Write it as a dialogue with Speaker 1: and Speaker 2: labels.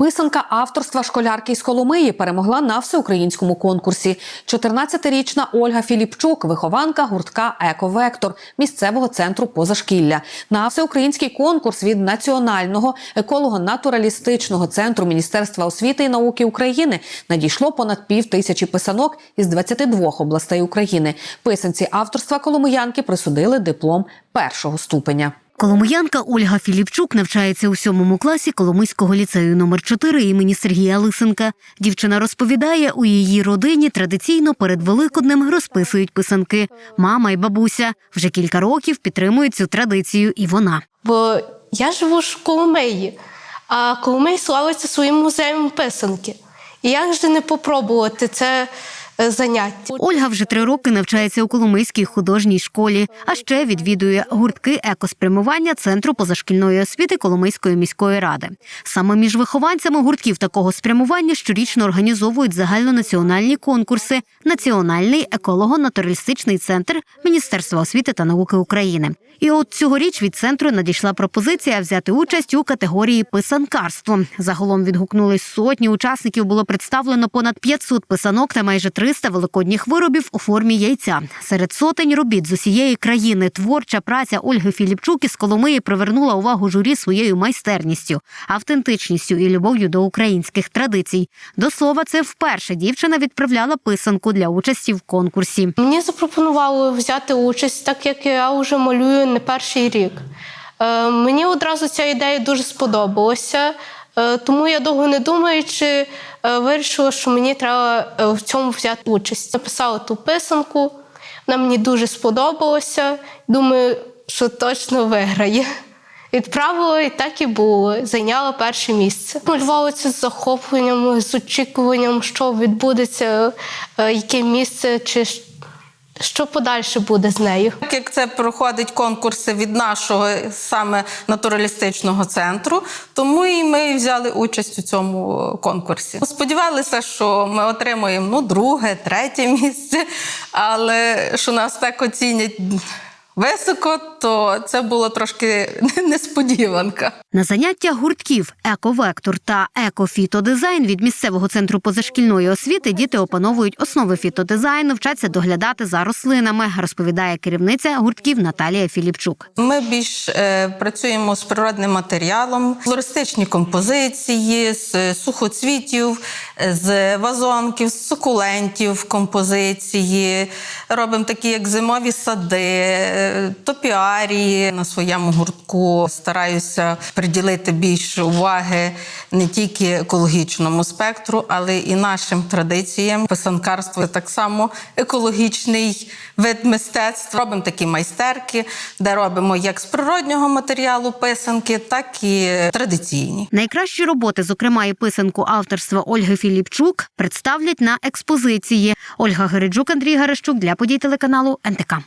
Speaker 1: Писанка авторства школярки з Коломиї перемогла на всеукраїнському конкурсі. 14-річна Ольга Філіпчук, вихованка гуртка Ековектор місцевого центру позашкілля. На всеукраїнський конкурс від національного еколого-натуралістичного центру Міністерства освіти і науки України надійшло понад пів тисячі писанок із 22 областей України. Писанці авторства коломиянки присудили диплом першого ступеня.
Speaker 2: Коломиянка Ольга Філіпчук навчається у сьомому класі Коломийського ліцею номер 4 імені Сергія Лисенка. Дівчина розповідає, у її родині традиційно перед Великоднем розписують писанки. Мама і бабуся вже кілька років підтримують цю традицію, і вона.
Speaker 3: Бо я живу ж в Коломиї, а Коломий славиться своїм музеєм писанки. І як же не попробувати це е, заняття?
Speaker 2: Ольга вже три роки навчається у Коломийській художній школі, а ще відвідує гуртки екоспрямування центру позашкільної освіти Коломийської міської ради. Саме між вихованцями гуртків такого спрямування щорічно організовують загальнонаціональні конкурси Національний еколого-натуралістичний центр Міністерства освіти та науки України. І от цьогоріч від центру надійшла пропозиція взяти участь у категорії писанкарство. Загалом відгукнулись сотні учасників. Було представлено понад 500 писанок та майже 300 великодніх виробів у формі яйця. Серед сотень робіт з усієї країни творча праця Ольги Філіпчук із Коломиї привернула увагу журі своєю майстерністю, автентичністю і любов'ю до українських традицій. До слова, це вперше дівчина відправляла писанку для участі в конкурсі.
Speaker 3: Мені запропонували взяти участь, так як я вже малюю не перший рік. Е, мені одразу ця ідея дуже сподобалася, тому я довго не думаючи, е, вирішила, що мені треба е, в цьому взяти участь. Записала ту писанку, вона мені дуже сподобалася. Думаю, що точно виграє. Відправила і так і було. Зайняла перше місце. Малювала це з захопленням, з очікуванням, що відбудеться, е, яке місце, чи щ- що подальше буде з нею.
Speaker 4: Так як це проходить конкурси від нашого саме натуралістичного центру, тому і ми взяли участь у цьому конкурсі. Сподівалися, що ми отримаємо ну, друге, третє місце, але що нас так оцінять високо, то це було трошки несподіванка.
Speaker 2: На заняття гуртків Ековектор та Екофітодизайн від місцевого центру позашкільної освіти діти опановують основи фітодизайну, вчаться доглядати за рослинами, розповідає керівниця гуртків Наталія Філіпчук.
Speaker 4: Ми більш е, працюємо з природним матеріалом, флористичні композиції, з сухоцвітів, е, з вазонків, з сукулентів композиції. Робимо такі, як зимові сади, е, топіарії. На своєму гуртку стараюся приділити більше уваги не тільки екологічному спектру, але і нашим традиціям. Писанкарство так само екологічний вид мистецтва. Робимо такі майстерки, де робимо як з природнього матеріалу писанки, так і традиційні.
Speaker 2: Найкращі роботи, зокрема і писанку авторства Ольги Філіпчук, представлять на експозиції. Ольга Гереджук, Андрій Гарещук для подій телеканалу НТК.